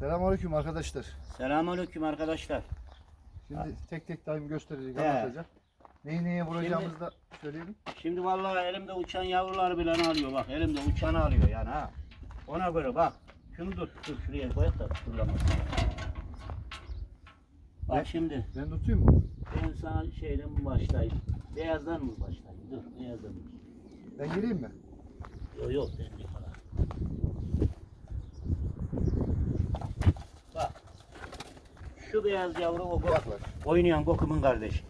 Selamünaleyküm arkadaşlar. Selamünaleyküm arkadaşlar. Şimdi tek tek daim gösterecek, He. anlatacak. Neyi neye vuracağımızı da söyleyelim. Şimdi vallahi elimde uçan yavrular bile alıyor bak. Elimde uçanı alıyor yani ha. Ona göre bak. Şunu dur. Dur şuraya koyak da. Bak Ne? şimdi Ben tutayım mı? ben sana şeyden mi başlayayım? Beyazdan mı başlayayım? Dur beyazdan mı? Ben gireyim mi? Yok yok ben bir falan. Şu beyaz yavru o gok- oynayan Gokum'un kardeşi.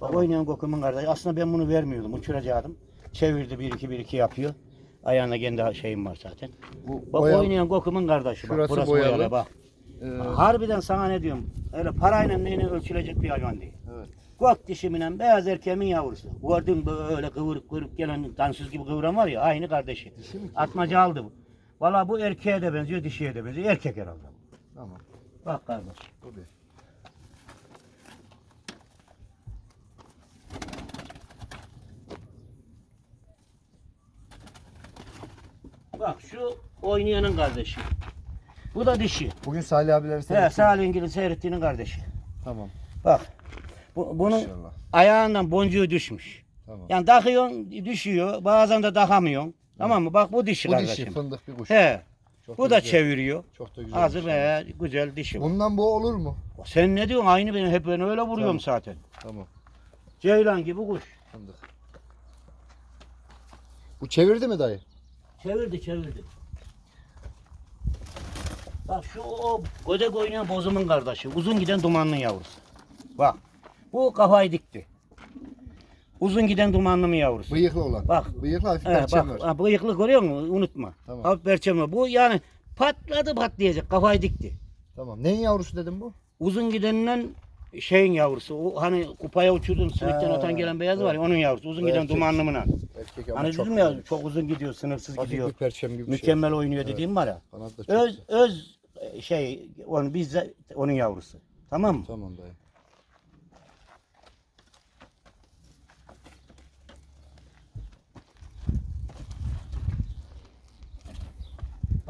Bak Tamam. oynayan Gokum'un kardeşi. Aslında ben bunu vermiyordum. Uçuracaktım. Çevirdi 1 2 1 2 yapıyor. Ayağında kendi şeyim var zaten. Bu Bak boya, oynayan Gokum'un kardeşi. Bak Şurası burası boyalı. boyalı bak. e, Harbiden sana ne diyorum? Öyle parayla neyine ölçülecek bir hayvan değil. evet. Gök dişiminen beyaz erkeğimin yavrusu. Gördün böyle kıvırıp kıvırıp gelen dansöz gibi kıvıran var ya aynı kardeşi. Atmaca aldı bu. Valla bu erkeğe de benziyor, dişiye de benziyor. Erkek herhalde. Tamam. Bak kardeş. Bir. Bak şu oynayanın kardeşi. Bu da dişi. Bugün Salih abilerin He, seyrettiği- Salih İngiliz seyrettiğinin kardeşi. Tamam. Bak. Bu, bunun İnşallah. ayağından boncuğu düşmüş. Tamam. Yani takıyorsun düşüyor. Bazen de takamıyorsun. Tamam mı? Bak bu dişi bu kardeşim. dişi fındık bir kuş. He. Çok Bu da güzel. çeviriyor. Çok da güzel. Hazır kuş. ve güzel dişi. Bundan bu olur mu? Sen ne diyorsun? Aynı ben hep ben öyle vuruyorum Tamam. zaten. Tamam. Ceylan gibi kuş. Fındık. Bu çevirdi mi dayı? Çevirdi çevirdi. Bak şu o gödek oynayan bozumun kardeşi. Uzun giden dumanlı yavrusu. Bak. Bu kafayı dikti. Uzun giden dumanlı yavrusu. Bıyıklı olan. Bak. Bıyıklı hafif He, perçem bak var. ha, bıyıklı görüyor musun? Unutma. Tamam. Hafif perçem var. Bu yani patladı patlayacak. Kafayı dikti. Tamam. Neyin yavrusu dedim bu? Uzun gideninden şeyin yavrusu. O hani kupaya uçurdun Ha, atan gelen beyaz var ya onun yavrusu. Uzun giden erkek. dumanlı mı? Erkek ama Hani çok dedim ya çok uzun gidiyor, sınırsız Hafif gidiyor. bir perçem gibi bir Mükemmel oynuyor Evet. dediğim var ya. şey. Öz güzel. öz şey onu biz onun yavrusu. Tamam mı? Tamam dayı.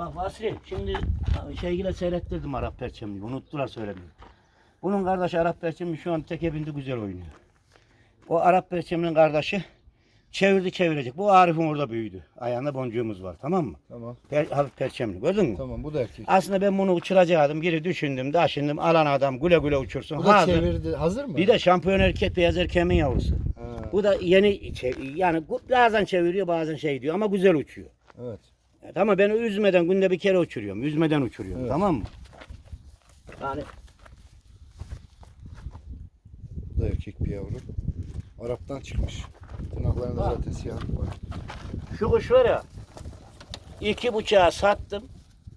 Bak Vasri şimdi şeygile seyrettirdim Arap perçemliği. Unuttular söylemeyi. Bunun kardeşi Arap perçemli şu an tek evinde güzel oynuyor. O Arap perçemlinin kardeşi çevirdi çevirecek. Bu Arif'in orada büyüdü. Ayağında boncuğumuz var tamam mı? Tamam. Per, hafif perçemli gördün mü? Tamam bu da erkek. Aslında ben bunu uçuracaktım. Geri düşündüm, daşındım. Alan adam güle güle uçursun. Bu da Hazır. çevirdi. Hazır mı? Bir de şampiyon erkek beyaz erkeğimin yavrusu. Ha, Bu da yeni yani bazen çeviriyor bazen şey diyor ama güzel uçuyor. Evet. Evet, ama ben üzmeden günde bir kere uçuruyorum. Üzmeden uçuruyorum. Evet. Tamam mı? Yani Bu da erkek bir yavru. Arap'tan çıkmış. Tırnaklarında Ha. zaten siyah var. şu kuş var ya iki bıçağı sattım.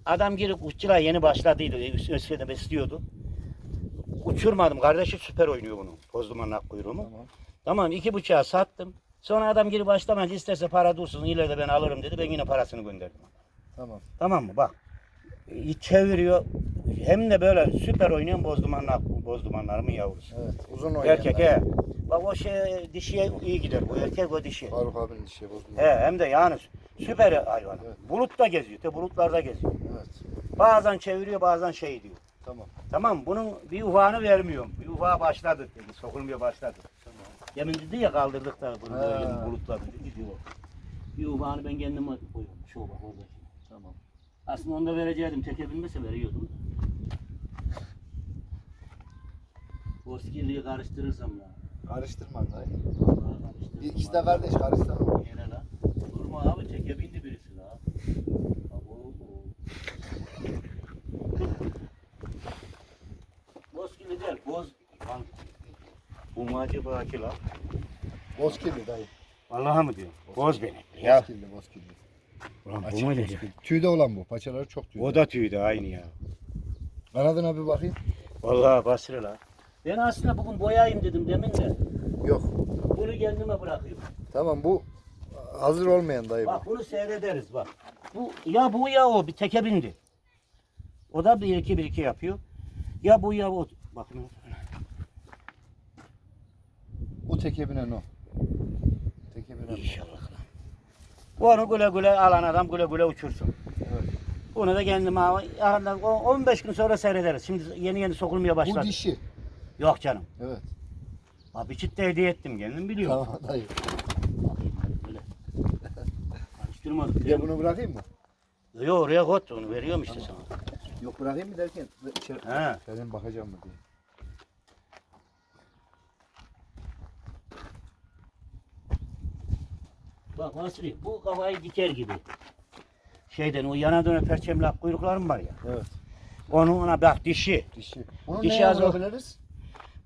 Adam girip kuşçuluğa yeni başladıydı. Üstüne besliyordu. Uçurmadım. Kardeşi süper oynuyor bunu. Tozlumanın ak kuyruğumu. Tamam. Tamam iki bıçağı sattım. Sonra adam girip başlamayınca isterse para dursun ileride ben alırım dedi. Ben yine parasını gönderdim. Tamam. Tamam mı? Bak. Çeviriyor. Hem de böyle süper oynayan bozdumanlar, bozdumanlarımın yavrusu. Evet. Uzun oynayan. Erkek he. Bak o şey dişiye iyi gider. Bu erkek o dişi. Faruk abinin dişi bozdu. He hem de yani süper hayvan. Evet. Bulutta geziyor. Te bulutlarda geziyor. Evet. Bazen çeviriyor bazen şey diyor. Tamam. Tamam bunun bir ufağını vermiyorum. Bir ufağa başladı dedi. Sokulmaya başladı. Demin dedi ya kaldırdık da bunu böyle bulutladı dedi gidiyor. Bir ufağını ben kendim koyuyorum. Şu bak orada. Tamam. Aslında onu da verecektim. Teke binmese veriyordum. Boskirliği karıştırırsam ya. Karıştırma dayı. Bir ikisi abi. de kardeş karıştırma. Yine lan. Durma abi teke bindi birisi la. Abo. Boskirli değil. Boz. Lan. Bu mu acaba ki la? Bozkirli dayı. Vallahi mı diyor? Boz beni. Ya. Bozkirli bozkirli. Ulan bu Açık mu bozkirli. Tüyde olan bu. Paçaları çok tüyde. O da tüydü aynı ya. Kanadına bir bakayım. Vallahi basri la. Ben aslında bugün boyayayım dedim demin de. Yok. Bunu kendime bırakıyorum. Tamam bu hazır olmayan dayı bu. Bak bunu seyrederiz bak. Bu ya bu ya o bir teke bindi. O da bir iki bir iki yapıyor. Ya bu ya o. Bakın. Bu teke binen o. Teke binen bu. İnşallah. Bu onu güle güle alan adam güle güle uçursun. Evet. Bunu da kendim yarından o- 15 gün sonra seyrederiz. Şimdi yeni yeni sokulmaya Bu başladı. dişi. Yok canım. Evet. Abi çift de hediye ettim kendim biliyorum. Tamam dayı. Bakayım hadi böyle. Karıştırmadık. Bir de bunu bırakayım mı? Yok oraya koy onu veriyorum işte sana. Yok bırakayım mı derken içeri, He. içeriden bakacağım mı diye. Bak Vasri bu kafayı diker gibi. Şeyden o yana döne perçemli ak kuyruklarım var ya. Evet. Onun ona bak dişi. Dişi. Bunu Dişi neye az o- vurabiliriz?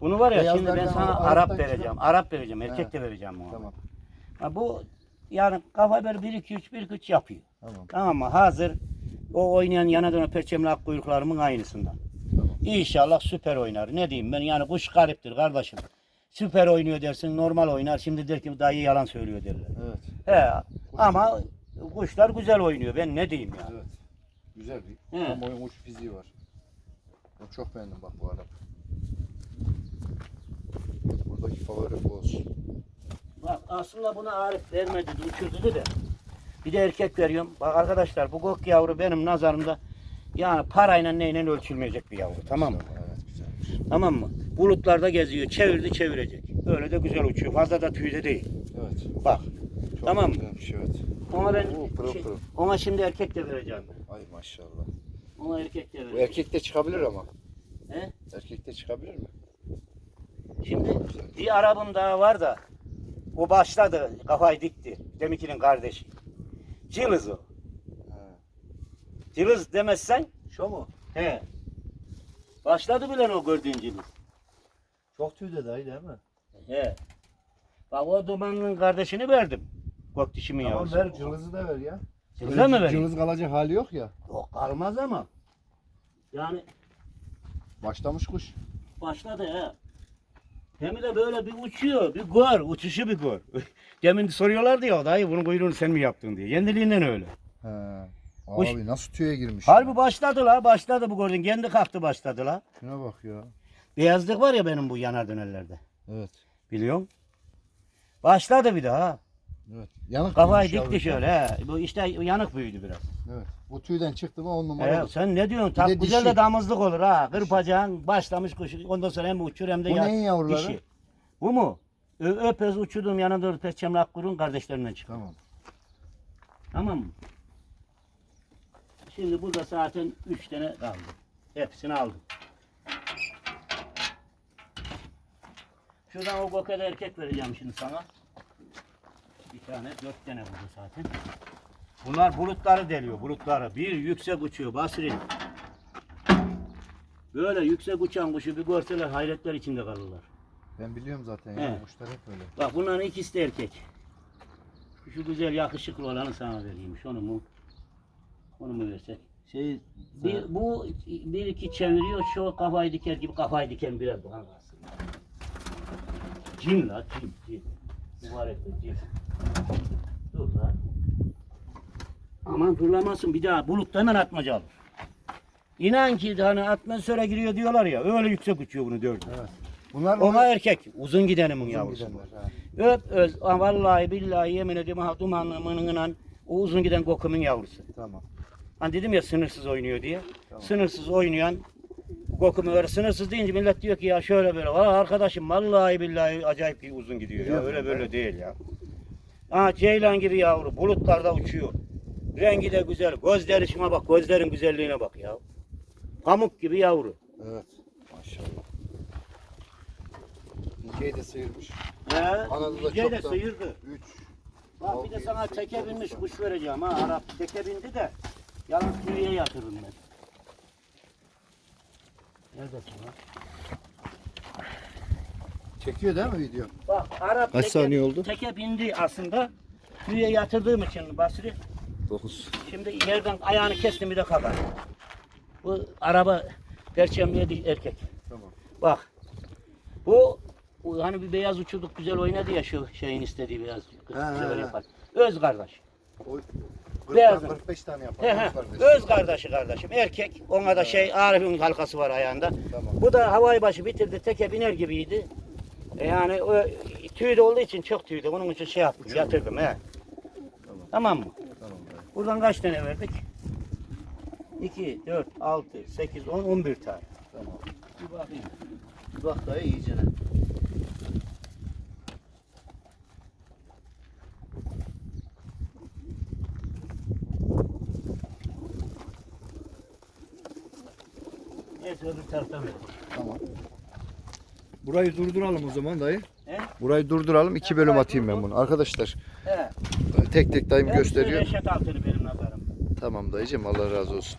Bunu var ya şimdi ben Beyazlardan sana al- Arap Arap'tan vereceğim. çıkan- Arap vereceğim. Erkek He. de vereceğim ona. Tamam. Ha, bu yani kafa böyle 1 2 3 1 2 3 yapıyor. Tamam. Tamam mı? Hazır o oynayan yana döne perçemli ak kuyruklarımın aynısından. Tamam. İnşallah süper oynar. Ne diyeyim ben yani kuş gariptir kardeşim. Süper oynuyor dersin normal oynar. Şimdi der ki dayı yalan söylüyor derler. Evet. He ama kuşlar güzel oynuyor. Ben ne diyeyim ya. Evet. Güzel bir He. tam oyun uç fiziği var. Ben çok beğendim bak bu Arap. Buradaki favori bu olsun. Bak aslında buna Arif vermedi, uçurdu de. Bir de erkek veriyorum. Bak arkadaşlar bu gok yavru benim nazarımda yani parayla neyle ölçülmeyecek bir yavru. Tamam mı? Tamam mı? Bulutlarda geziyor. Çevirdi çevirecek. Öyle de güzel uçuyor. Fazla da tüyde değil. Evet. Bak. Çok Tamam. güzelmiş evet. Ona ben Oo, pırıl şey- pırıl. ona şimdi erkek de vereceğim ben. Ay maşallah. Ona erkek de Bu vereceğim. erkek de çıkabilir ama. He? Erkek de çıkabilir mi? Şimdi bir arabım daha var da o başladı. Kafayı dikti. Demiki'nin kardeşi. Cılız o. He. Cılız demezsen Şu mu? He. Başladı bile o gördüğün cılız. Çok tüyde dayı değil mi? He. Bak o dumanın kardeşini verdim. Kok dişimin Tamam yavrusu. ver cılızı da ver ya. Cılız'a mı vereyim? Cılız kalacak hali yok ya. Yok kalmaz ama. Yani Başlamış kuş. başladı he. Hem de böyle bir uçuyor, bir gör, uçuşu bir gör. Demin soruyorlardı ya dayı bunun kuyruğunu sen mi yaptın diye. Kendiliğinden öyle. He. Kuş- Abi nasıl tüye girmiş. Harbi başladı la, başladı bu gördün. Kendi kalktı başladı la. Şuna bak ya. Beyazlık var ya benim bu yanar dönerlerde. Evet. Biliyorsun? Başladı bir daha. Evet. Yanık Kafayı büyümüş dikti şöyle he. Bu işte yanık büyüdü biraz. Evet. Bu tüyden çıktı mı on numara. Ee, olur. sen ne diyorsun? de Tak güzel dişi. de damızlık olur ha. Kırpacaksın, başlamış kuş. Ondan sonra hem uçur hem de Bu ya- neyin yavruları? dişi. Bu mu? Ö öpez uçurduğum yana doğru perçemli akkurun kardeşlerinden çıktı. Tamam. Tamam mı? Şimdi burada zaten üç tane kaldı. Hepsini aldım. Şuradan o bokada erkek vereceğim şimdi sana. Bir tane, dört tane burada zaten. Bunlar bulutları deliyor, bulutları. Bir yüksek uçuyor Basri. Böyle yüksek uçan kuşu bir görseler hayretler içinde kalırlar. Ben biliyorum zaten He. ya. Kuşlar hep öyle. Bak bunların ikisi de erkek. Şu güzel yakışıklı olanı sana vereyim. Onu mu? Onu mu versek? Şey Bir, bu bir iki çeviriyor şu kafayı diker gibi kafayı diken birer bu aslında. Cin la cin cin. Mübarek de cin. Dur la. Aman fırlamasın bir daha bulutta hemen atmaca alır. İnan ki hani atmosfere giriyor diyorlar ya öyle yüksek uçuyor bunu dördü. Evet. Bunlar Ona erkek uzun gidenimin uzun yavrusu. gidenler. Öp öz vallahi billahi yemin ediyorum ha dumanlı o uzun giden kokumun yavrusu. Tamam. Hani dedim ya sınırsız oynuyor diye. Tamam. Sınırsız oynayan kokumu öyle sınırsız deyince millet diyor ki ya şöyle böyle. Aa arkadaşım vallahi billahi acayip bir uzun gidiyor ya. Öyle böyle değil ya. Aa ceylan gibi yavru bulutlarda uçuyor. Rengi de güzel. Gözleri şuna bak. Gözlerin güzelliğine bak ya. Pamuk gibi yavru. Evet. Maşallah. İnceyi de sıyırmış. He, Anadolu'da çok de sıyırdı. 3. Bak bir de sana teke binmiş kuş vereceğim ha. Arap teke bindi de yalnız tüyeye yatırırım ben. Neredesin lan? Çekiyor değil mi video? Bak Arap Kaç saniye oldu? Teke bindi aslında. Tüye yatırdığım için Basri. 9. Şimdi yerden ayağını kestim bir de kalkar. Bu araba perçemliğe değil erkek. Tamam. Bak. Bu, bu hani bir beyaz uçurduk güzel oynadı ya şu şeyin istediği beyaz. He, güzel he, he. yapar. Öz kardeş. O Beyaz 40 mı? 45 tane yapar. He he. Öz kardeş. Öz kardeşi kardeşim. Erkek. Ona da şey Arif'in halkası var ayağında. Tamam. Bu da havayı başı bitirdi. Teke biner gibiydi. E yani o tüy de olduğu için çok tüydü. Onun için şey yaptım. Yatırdım he. Tamam. Tamam mı? Tamam. Buradan kaç tane verdik? 2, 4, 6, 8, 10, 11 tane. Tamam. Bir bakayım. Bir bak dayı iyice. Neyse öbür taraftan ver. Tamam. Burayı durduralım o zaman dayı. He? Burayı durduralım. iki bölüm atayım ben bunu. Arkadaşlar He. tek tek dayım gösteriyor. Reşat altını benim nazarım. Tamam dayıcım Allah razı olsun.